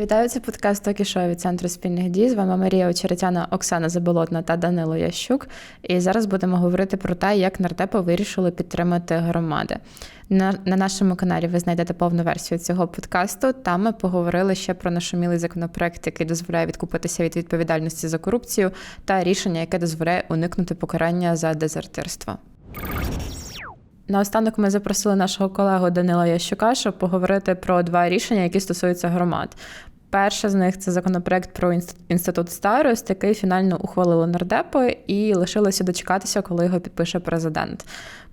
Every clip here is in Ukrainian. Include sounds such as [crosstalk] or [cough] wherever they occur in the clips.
Вітаю це подкаст «Токі шоу» від центру спільних дій. З вами Марія Очеретяна, Оксана Заболотна та Данило Ящук. І зараз будемо говорити про те, як нардепи вирішили підтримати громади. На, на нашому каналі ви знайдете повну версію цього подкасту. Там ми поговорили ще про нашумілий законопроект, який дозволяє відкупитися від відповідальності за корупцію, та рішення, яке дозволяє уникнути покарання за дезертирство. Наостанок ми запросили нашого колегу Данила Ящука, щоб поговорити про два рішення, які стосуються громад. Перше з них це законопроект про інститут старост, який фінально ухвалили нардепи, і лишилося дочекатися, коли його підпише президент.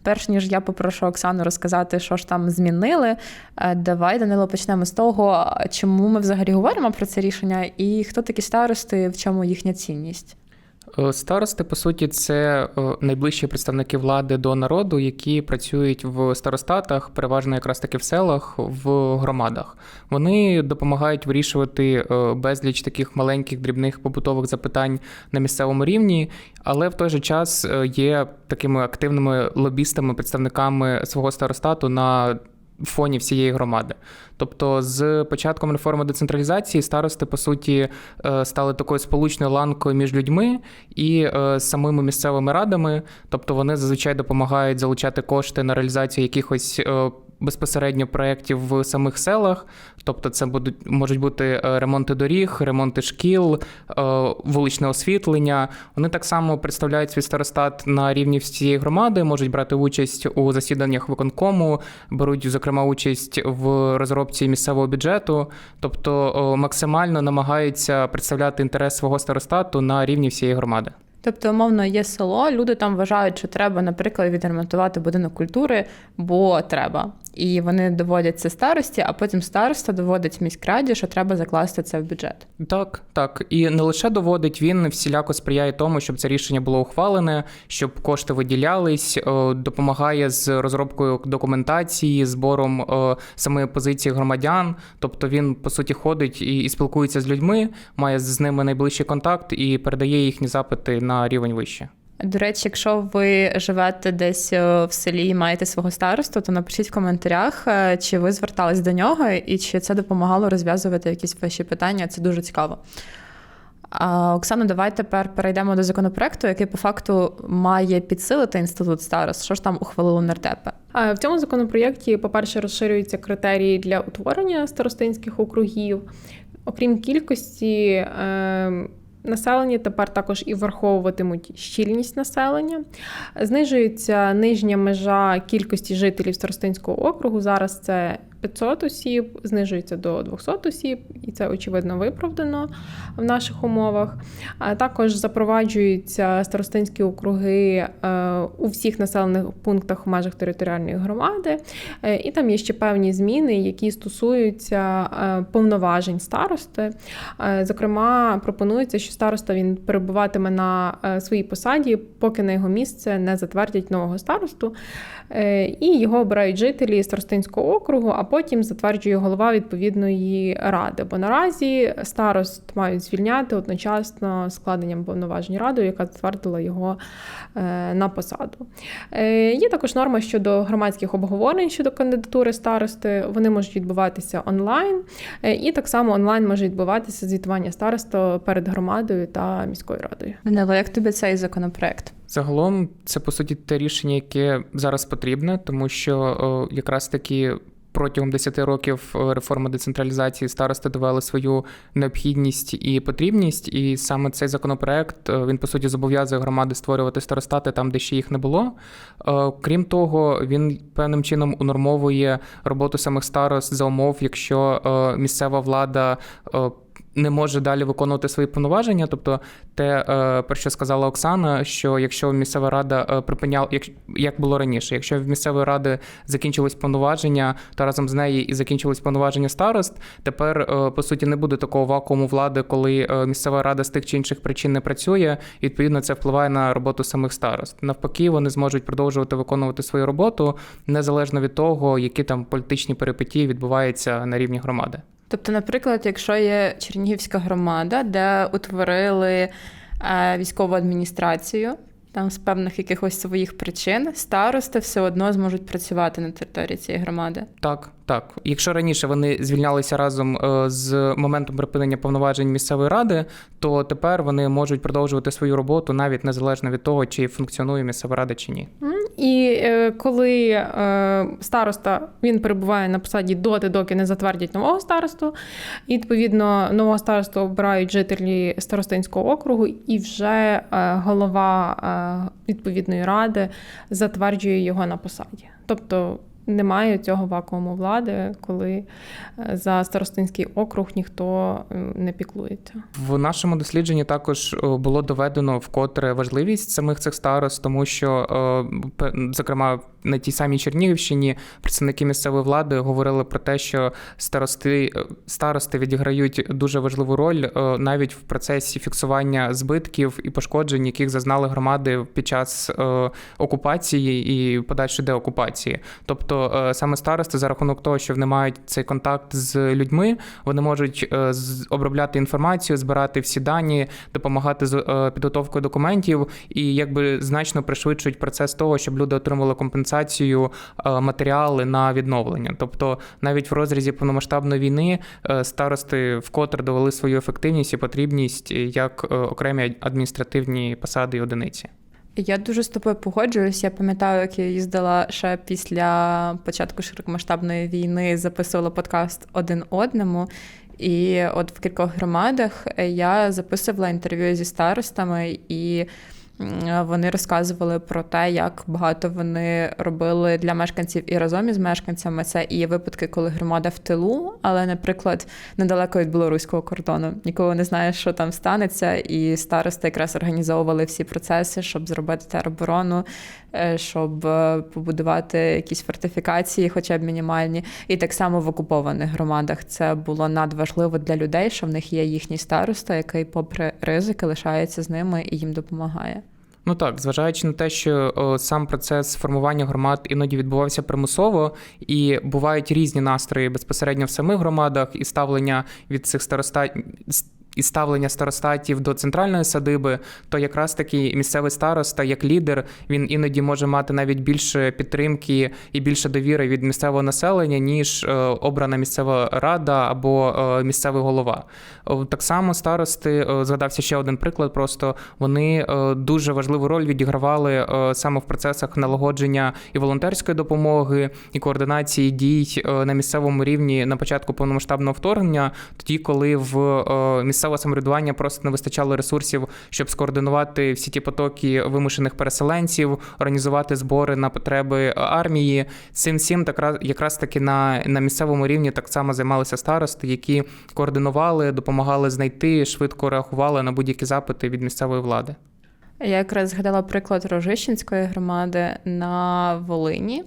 Перш ніж я попрошу Оксану розказати, що ж там змінили. е, Давай, Данило, почнемо з того, чому ми взагалі говоримо про це рішення, і хто такі старости, в чому їхня цінність. Е, Старости, по суті, це е, найближчі представники влади до народу, які працюють в старостатах, переважно якраз таки в селах, в громадах. Вони допомагають вирішувати е, безліч таких маленьких дрібних побутових запитань на місцевому рівні, але в той же час є такими активними лобістами, представниками свого старостату на фоні всієї громади. Тобто, з початком реформи децентралізації старости, по суті, е, стали такою сполучною ланкою між людьми і е, самими місцевими радами. Тобто вони зазвичай допомагають залучати кошти на реалізацію якихось. Е, Безпосередньо проєктів в самих селах, тобто це будуть можуть бути е, ремонти доріг, ремонти шкіл, е, вуличне освітлення. Вони так само представляють свій старостат на рівні всієї громади, можуть брати участь у засіданнях виконкому, беруть зокрема участь в розробці місцевого бюджету, тобто максимально намагаються представляти інтерес свого старостату на рівні всієї громади. Тобто, умовно, є село, люди там вважають, що треба, наприклад, відремонтувати будинок культури, бо треба. І вони доводять це старості, а потім староста доводить міськраді, що треба закласти це в бюджет. Так, так. І не лише доводить, він всіляко сприяє тому, щоб це рішення було ухвалене, щоб кошти виділялись, е, допомагає з розробкою документації, збором е, самої позиції громадян. Тобто він, по суті, ходить і, і спілкується з людьми, має з ними найближчий контакт і передає їхні запити на рівень вище. До речі, якщо ви живете десь е, в селі і маєте свого старосту, то напишіть в коментарях, е, чи ви звертались до нього і чи це допомагало розв'язувати якісь ваші питання. Це дуже цікаво. А, Оксано, давай тепер перейдемо до законопроекту, який по факту має підсилити інститут старост. Що ж там ухвалили нардепи? В цьому законопроєкті, по-перше, розширюються критерії для утворення старостинських округів. Окрім кількості, е, населення тепер також і враховуватимуть щільність населення. Знижується нижня межа кількості жителів старостинського округу. Зараз це 500 осіб, знижується до 200 осіб, і це очевидно виправдано в наших умовах. А також запроваджуються старостинські округи е, у всіх населених пунктах в межах територіальної громади. Е, І там є ще певні зміни, які стосуються е, повноважень старости. Зокрема, пропонується, що староста він перебуватиме на своїй посаді, поки на його місце не затвердять нового старосту. І його обирають жителі старостинського округу, потім затверджує голова відповідної ради. Бо наразі старост мають звільняти одночасно складенням повноважень радою, яка затвердила його е, на посаду. Е, Є також норма щодо громадських обговорень щодо кандидатури старости. Вони можуть відбуватися онлайн, е, і так само онлайн може відбуватися звітування староста перед громадою та міською радою. Данило, як тобі цей законопроект? Загалом, це по суті те рішення, яке зараз потрібне, тому що о, якраз таки. Протягом 10 років е, реформи децентралізації старости довели свою необхідність і потрібність, і саме цей законопроект е, він по суті зобов'язує громади створювати старостати там, де ще їх не було. Е, Крім того, він певним чином унормовує роботу самих старост за умов, якщо місцева влада не може далі виконувати свої повноваження. Тобто, те, е, про що сказала Оксана, що якщо місцева рада е, припиняла, як, як було раніше, якщо в місцевої ради закінчилось повноваження, то разом з нею і закінчилось повноваження старост, тепер е, по суті не буде такого вакууму влади, коли місцева рада з тих чи інших причин не працює. І, відповідно, це впливає на роботу самих старост. Навпаки, вони зможуть продовжувати виконувати свою роботу незалежно від того, які там політичні перипетії відбуваються на рівні громади. Тобто, наприклад, якщо є Чернігівська громада, де утворили е, військову адміністрацію, там з певних якихось своїх причин старости все одно зможуть працювати на території цієї громади. Так, Так, якщо раніше вони звільнялися разом е, з моментом припинення повноважень місцевої ради, то тепер вони можуть продовжувати свою роботу навіть незалежно від того, чи функціонує місцева рада чи ні. І е, коли е, староста він перебуває на посаді доти, доки не затвердять нового старосту, і відповідно нового старосту обирають жителі старостинського округу, і вже голова відповідної ради затверджує його на посаді. Тобто немає цього вакууму влади, коли е, за старостинський округ ніхто е, не піклується. В нашому дослідженні також було доведено вкотре важливість самих цих старост, тому що, зокрема, на тій самій Чернігівщині представники місцевої влади говорили про те, що старости, е, старости відіграють дуже важливу роль навіть в процесі фіксування збитків і пошкоджень, яких зазнали громади під час окупації і подальшої деокупації. Тобто е, саме старости за рахунок того, що вони мають цей контакт з людьми, вони можуть е, обробляти інформацію, збирати всі дані, допомагати з е, підготовкою документів і якби значно пришвидшують процес того, щоб люди отримали компенсацію матеріали на відновлення. Тобто, навіть в розрізі повномасштабної війни старости вкотре довели свою ефективність і потрібність як окремі адміністративні посади і одиниці. Я дуже з тобою погоджуюсь. Я пам'ятаю, як я їздила ще після початку широкомасштабної війни, записувала подкаст один одному. І от в кількох громадах я записувала інтерв'ю зі старостами, і вони розказували про те, як багато вони робили для мешканців і разом із мешканцями. Це і випадки, коли громада в тилу, але, наприклад, недалеко від білоруського кордону. Ніколи не знаєш, що там станеться, і старости якраз організовували всі процеси, щоб зробити тероборону, е, щоб е, побудувати якісь фортифікації, хоча б мінімальні. І так само в окупованих громадах це було надважливо для людей, що в них є їхній староста, який, попри ризики, лишається з ними і їм допомагає. Ну так, зважаючи на те, що о, сам процес формування громад іноді відбувався примусово, і бувають різні настрої безпосередньо в самих громадах, і ставлення від цих староста... І ставлення старостатів до центральної садиби, то якраз таки місцевий староста, як лідер, він іноді може мати навіть більше підтримки і більше довіри від місцевого населення, ніж е, обрана місцева рада або е, місцевий голова. Так само старости е, згадався ще один приклад. Просто вони дуже важливу роль відігравали саме в процесах налагодження і волонтерської допомоги, і координації дій на місцевому рівні на початку повномасштабного вторгнення, тоді, коли в е, місцеве самоврядування просто не вистачало ресурсів, щоб скоординувати всі ті потоки вимушених переселенців, організувати збори на потреби армії. Цим всім так раз- якраз таки на, на місцевому рівні так само займалися старости, які координували, допомагали знайти, швидко реагували на будь-які запити від місцевої влади. Я якраз згадала приклад Рожищенської громади на Волині.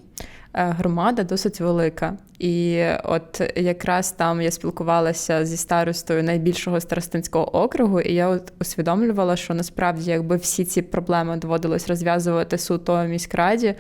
Е, Громада досить велика. І от якраз там я спілкувалася зі старостою найбільшого старостинського округу, і я от усвідомлювала, що насправді, якби всі ці проблеми доводилось розв'язувати суто міськраді,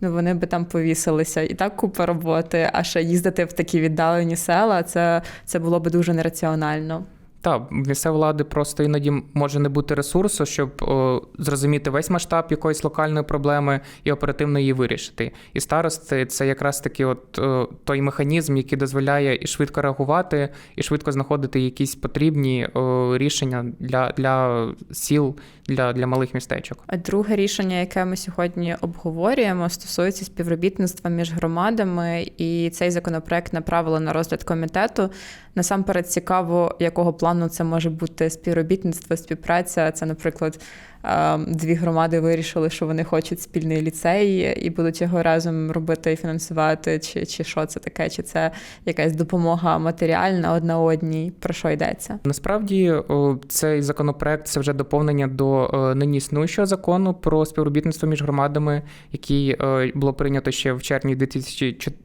ну вони би там повісилися. І так купа роботи, а ще їздити в такі віддалені села, це, це було би дуже нераціонально. Так, в місцевої влади просто іноді може не бути ресурсу, щоб о, зрозуміти весь масштаб якоїсь локальної проблеми і оперативно її вирішити. І старости це якраз таки от о, той механізм, який дозволяє і швидко реагувати, і швидко знаходити якісь потрібні о, рішення для, для сіл, для, для малих містечок. А Друге рішення, яке ми сьогодні обговорюємо, стосується співробітництва між громадами, і цей законопроект направили на розгляд комітету. Насамперед цікаво, якого плану це може бути співробітництво, співпраця. Це, наприклад, е, дві громади вирішили, що вони хочуть спільний ліцей і будуть його разом робити і фінансувати, чи, чи що це таке, чи це якась допомога матеріальна одна одній. Про що йдеться? Насправді цей законопроект це вже доповнення до е, нині існуючого закону про співробітництво між громадами, який е, було прийнято ще в червні 2004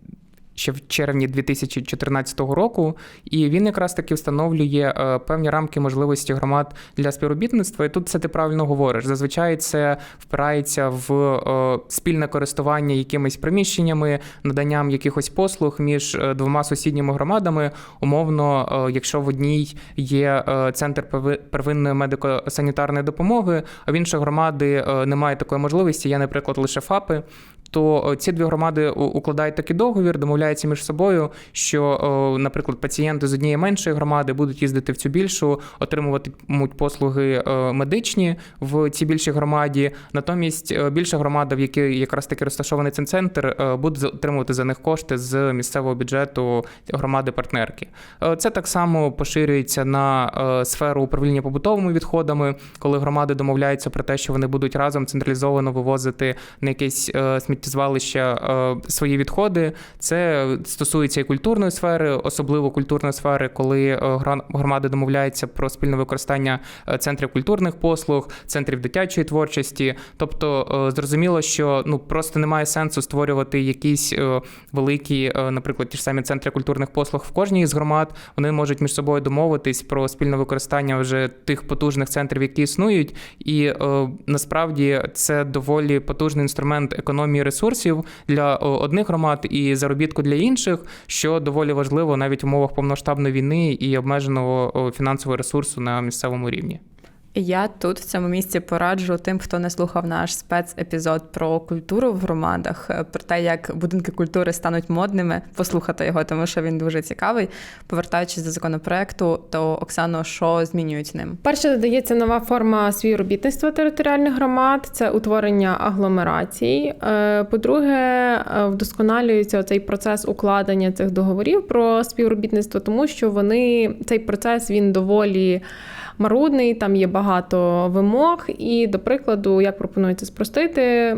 Ще в червні 2014 року, і він якраз таки встановлює е, певні рамки можливості громад для співробітництва. І тут це ти правильно говориш. Зазвичай це впирається в е, спільне користування якимись приміщеннями, наданням якихось послуг між е, двома сусідніми громадами. Умовно, якщо в одній є центр перви- первинної медико-санітарної допомоги, а в іншої громади немає такої можливості, є, наприклад, лише ФАПи, то е, ці дві громади укладають такий договір, домовляються між собою, що, наприклад, пацієнти з однієї меншої громади будуть їздити в цю більшу, отримуватимуть послуги е, медичні в цій більшій громаді. Натомість е, більша громада, в якій якраз таки розташований цей центр, буде отримувати за них кошти з місцевого бюджету громади-партнерки. Це так само поширюється на сферу управління побутовими відходами, коли громади домовляються про те, що вони будуть разом централізовано вивозити на якесь е, сміттєзвалище е, свої відходи. Це стосується і культурної сфери, особливо культурної сфери, коли е, громади домовляються про спільне використання е, центрів культурних послуг, центрів дитячої творчості. Тобто зрозуміло, що ну просто немає сенсу створювати якісь великі, наприклад, ті ж самі центри культурних послуг в кожній із громад. Вони можуть між собою домовитись про спільне використання вже тих потужних центрів, які існують, і насправді це доволі потужний інструмент економії ресурсів для е, одних громад і заробітку для інших, що доволі важливо навіть в умовах повноштабної війни і обмеженого е, фінансового ресурсу на місцевому рівні. Я тут в цьому місці пораджу тим, хто не слухав наш спецепізод про культуру в громадах, е, про те, як будинки культури стануть модними, послухати його, тому що він дуже цікавий. Повертаючись до законопроекту, то Оксано, що змінюють ним? Перше додається нова форма співробітництва територіальних громад, це утворення агломерацій. Е, По-друге, е, вдосконалюється цей процес укладення цих договорів про співробітництво, тому що вони цей процес він доволі марудний, там є багато вимог. І, до прикладу, як пропонується спростити.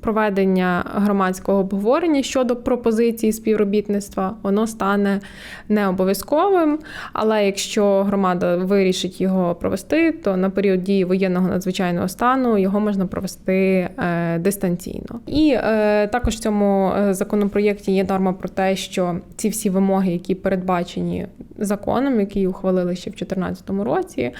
Проведення громадського обговорення щодо пропозиції співробітництва, воно стане не обов'язковим. Але якщо громада вирішить його провести, то на період дії воєнного надзвичайного стану його можна провести е, дистанційно. І е, також в цьому е, законопроєкті є норма про те, що ці всі вимоги, які передбачені законом, який ухвалили ще в 2014 році,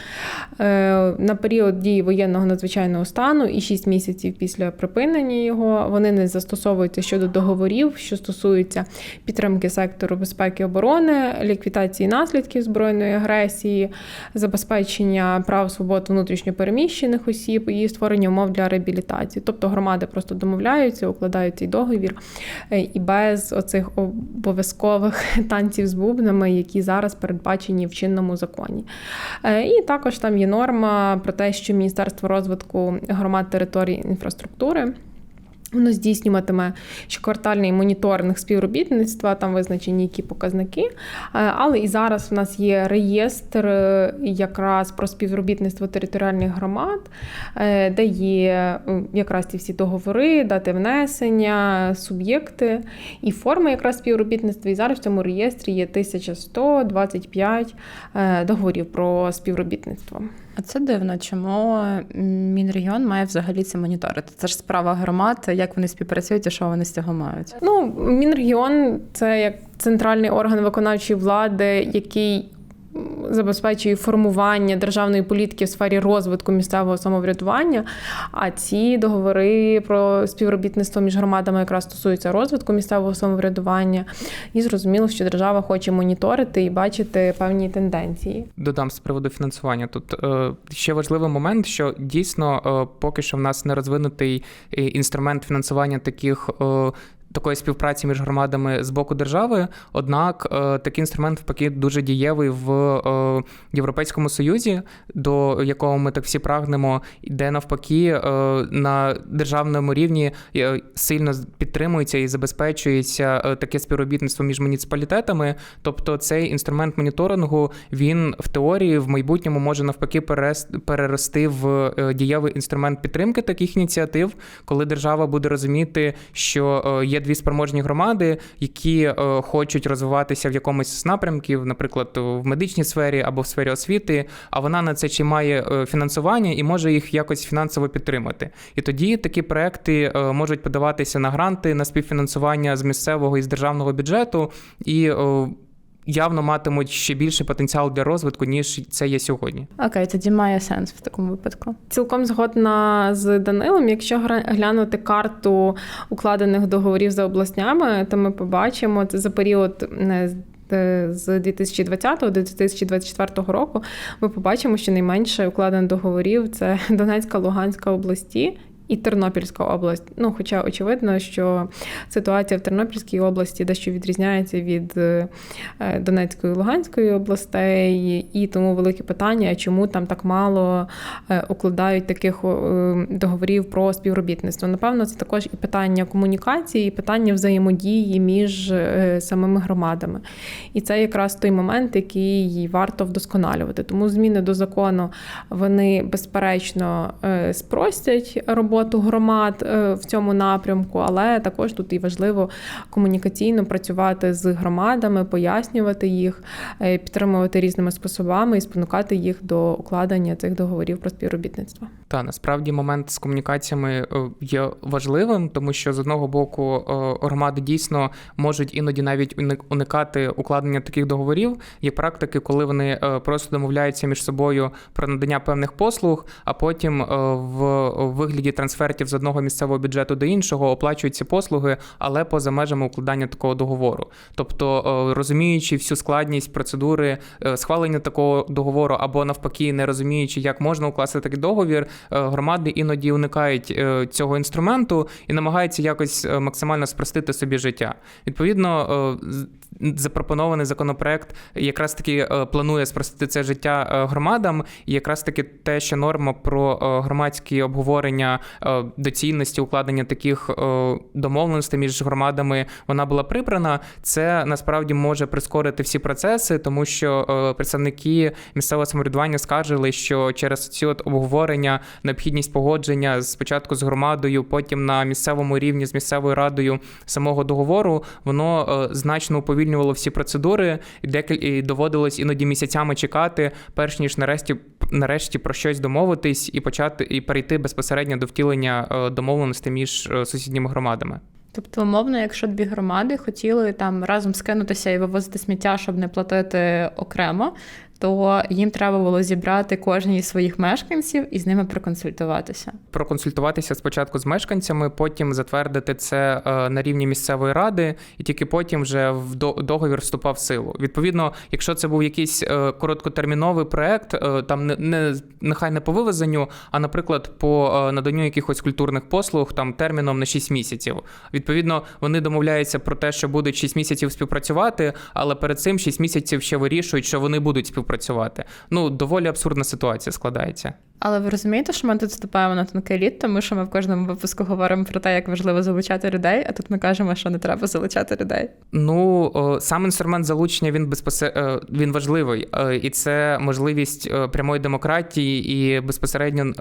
на період дії воєнного надзвичайного стану і 6 місяців після припинення його вони не застосовуються щодо договорів, що стосуються підтримки сектору безпеки і оборони, ліквідації наслідків збройної агресії, забезпечення прав свобод внутрішньопереміщених осіб і створення умов для реабілітації. Тобто громади просто домовляються, укладають цей договір е, і без оцих обов'язкових [laughs] танців з бубнами, які зараз передбачені в чинному законі. Е, І також там є норма про те, що Міністерство розвитку громад територій інфраструктури. Воно здійснюватиме щоквартальний моніторинг співробітництва, там визначені які показники. Е, Але і зараз в нас є реєстр е, якраз про співробітництво територіальних громад, е, де є якраз ці всі договори, дати внесення, суб'єкти і форми якраз співробітництва. І зараз в цьому реєстрі є 1125 е, договорів про співробітництво. А це дивно, чому Мінрегіон має взагалі це моніторити? Це ж справа громад, як вони співпрацюють і що вони з цього мають. Ну, Мінрегіон це як центральний орган виконавчої влади, який забезпечує формування державної політики в сфері розвитку місцевого самоврядування. А ці договори про співробітництво між громадами якраз стосуються розвитку місцевого самоврядування. І зрозуміло, що держава хоче моніторити і бачити певні тенденції. Додам з приводу фінансування. Тут е, ще важливий момент, що дійсно е, поки що в нас не розвинутий е, інструмент фінансування таких. Такої співпраці між громадами з боку держави, однак е, такий інструмент впаки дуже дієвий в е, Європейському Союзі, до якого ми так всі прагнемо, де навпаки е, на державному рівні сильно підтримується і забезпечується таке співробітництво між муніципалітетами. Тобто цей інструмент моніторингу він в теорії в майбутньому може навпаки перерости в дієвий інструмент підтримки таких ініціатив, коли держава буде розуміти, що е, дві спроможні громади, які е, хочуть розвиватися в якомусь з напрямків, наприклад, в медичній сфері або в сфері освіти, а вона на це чи має е, фінансування і може їх якось фінансово підтримати. І тоді такі проекти е, можуть подаватися на гранти, на співфінансування з місцевого і з державного бюджету і. Е, Явно матимуть ще більший потенціал для розвитку, ніж це є сьогодні. Окей, тоді має сенс в такому випадку. Цілком згодна з Данилом. Якщо глянути карту укладених договорів за областями, то ми побачимо це за період е, з- е, з 2020 до 2024 року. Ми побачимо, що найменше укладених договорів це Донецька, Луганська області. І Тернопільська область. Ну, хоча очевидно, що ситуація в Тернопільській області дещо відрізняється від е, Донецької і Луганської областей, і тому велике питання, чому там так мало е, укладають таких е, договорів про співробітництво. Напевно, це також і питання комунікації, і питання взаємодії між самими громадами. І це якраз той момент, який варто вдосконалювати. Тому зміни до закону вони безперечно спростять роботу громад е, в цьому напрямку, але також тут і важливо комунікаційно працювати з громадами, пояснювати їх, е, підтримувати різними способами і спонукати їх до укладення цих договорів про співробітництво. Та насправді момент з комунікаціями е, є важливим, тому що з одного боку громади дійсно можуть іноді навіть уник- уникати укладення таких договорів. Є практики, коли вони просто домовляються між собою про надання певних послуг, а потім в вигляді трансфертів з одного місцевого бюджету до іншого оплачують ці послуги, але поза межами укладання такого договору. Тобто, е, розуміючи всю складність процедури е, схвалення такого договору, або навпаки, не розуміючи, як можна укласти такий договір, е, громади іноді уникають цього інструменту і намагаються якось максимально спростити собі життя. Відповідно, запропонований законопроект якраз таки е, планує спростити це життя е, громадам, і якраз таки те, що норма про е, громадські обговорення доцільності укладення таких домовленостей між громадами вона була прибрана. Це насправді може прискорити всі процеси, тому що представники місцевого самоврядування скаржили, що через ці от обговорення необхідність погодження спочатку з громадою, потім на місцевому рівні з місцевою радою самого договору, воно значно уповільнювало всі процедури, і декіль і доводилось іноді місяцями чекати, перш ніж нарешті нарешті про щось домовитись і почати і перейти безпосередньо до втілення е, домовленостей між е, сусідніми громадами. Тобто, умовно, якщо дві громади хотіли там разом скинутися і вивозити сміття, щоб не платити окремо, то їм треба було зібрати кожній із своїх мешканців і з ними проконсультуватися. проконсультуватися спочатку з мешканцями, потім затвердити це е, на рівні місцевої ради, і тільки потім вже в договір вступав в силу. Відповідно, якщо це був якийсь е, короткотерміновий проект, е, там не, не нехай не по вивезенню, а наприклад, по наданню якихось культурних послуг там терміном на 6 місяців. Відповідно, вони домовляються про те, що будуть 6 місяців співпрацювати, але перед цим 6 місяців ще вирішують, що вони будуть співпрацювати. Ну доволі абсурдна ситуація складається. Але ви розумієте, що ми тут ступаємо на тонкий лід, тому що ми в кожному випуску говоримо про те, як важливо залучати людей, а тут ми кажемо, що не треба залучати людей. Ну, сам інструмент залучення він безпосер... е, він важливий, е, і це можливість е, прямої демократії і безпосередньо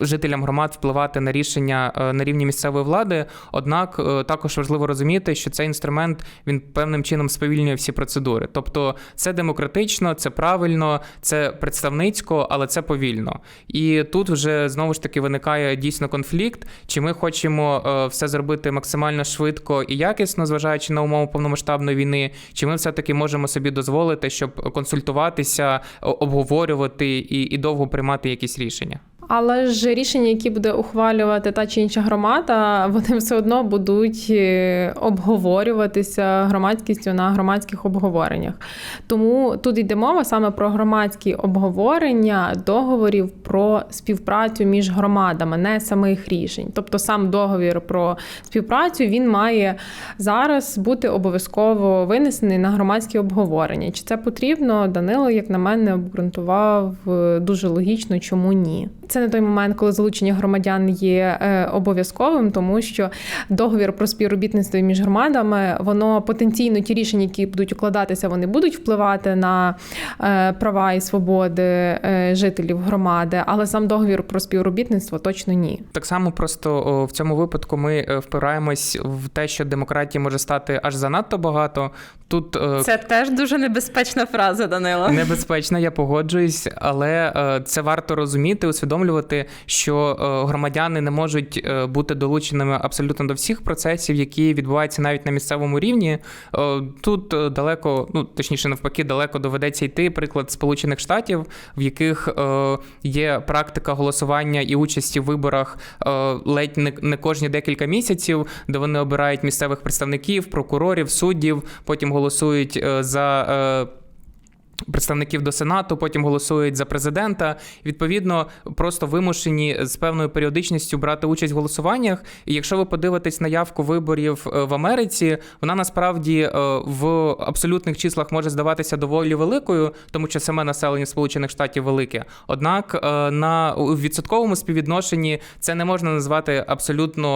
жителям громад впливати на рішення на рівні місцевої влади. Однак також важливо розуміти, що цей інструмент він певним чином сповільнює всі процедури. Тобто, це демократично, це правильно, це представницько, але це повільно. І тут вже знову ж таки виникає дійсно конфлікт. Чи ми хочемо е, все зробити максимально швидко і якісно, зважаючи на умови повномасштабної війни, чи ми все-таки можемо собі дозволити, щоб консультуватися, обговорювати і, і довго приймати якісь рішення? Але ж рішення, які буде ухвалювати та чи інша громада, вони все одно будуть е, обговорюватися громадськістю на громадських обговореннях. Тому тут йде мова саме про громадські обговорення договорів про співпрацю між громадами, не самих рішень. Тобто сам договір про співпрацю він має зараз бути обов'язково винесений на громадські обговорення. Чи це потрібно? Данило, як на мене, обґрунтував е, дуже логічно, чому ні. Це не той момент, коли залучення громадян є е, обов'язковим, тому що договір про співробітництво між громадами, воно потенційно ті рішення, які будуть укладатися, вони будуть впливати на е, права і свободи е, жителів громади, але сам договір про співробітництво точно ні. Так само просто в цьому випадку ми впираємось в те, що демократії може стати аж занадто багато. Тут е, Це теж дуже небезпечна фраза, Данило. Небезпечно, я погоджуюсь, але е, це варто розуміти, усвідомлювати, що е, громадяни не можуть е, бути долученими абсолютно до всіх процесів, які відбуваються навіть на місцевому рівні. Е, Тут далеко, ну точніше, навпаки, далеко доведеться йти приклад Сполучених Штатів, в яких є практика голосування і участі в виборах ледь не, кожні декілька місяців, де вони обирають місцевих представників, прокурорів, суддів, потім голосують за. Представників до Сенату, потім голосують за президента. Відповідно, просто вимушені з певною періодичністю брати участь в голосуваннях. І якщо ви подивитесь на явку виборів е, в Америці, вона насправді е, в абсолютних числах може здаватися доволі великою, тому що саме населення Сполучених Штатів велике. Однак е, на відсотковому співвідношенні це не можна назвати абсолютно.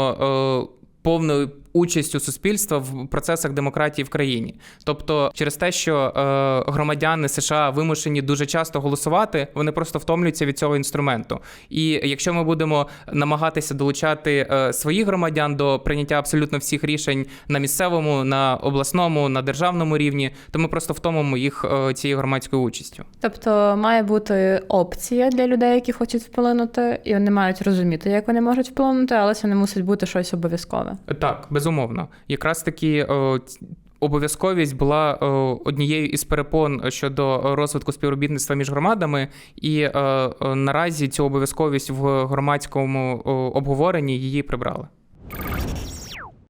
Повною участю суспільства в процесах демократії в країні, тобто через те, що е, громадяни США вимушені дуже часто голосувати, вони просто втомлюються від цього інструменту. І якщо ми будемо намагатися долучати е, своїх громадян до прийняття абсолютно всіх рішень на місцевому, на обласному, на державному рівні, то ми просто втомимо їх е, цією громадською участю. Тобто має бути опція для людей, які хочуть вплинути, і вони мають розуміти, як вони можуть вплинути, але це не мусить бути щось обов'язкове. Так, безумовно. Якраз таки. е, Обов'язковість була е, однією із перепон щодо розвитку співробітництва між громадами, і е, наразі цю обов'язковість в громадському обговоренні її прибрали.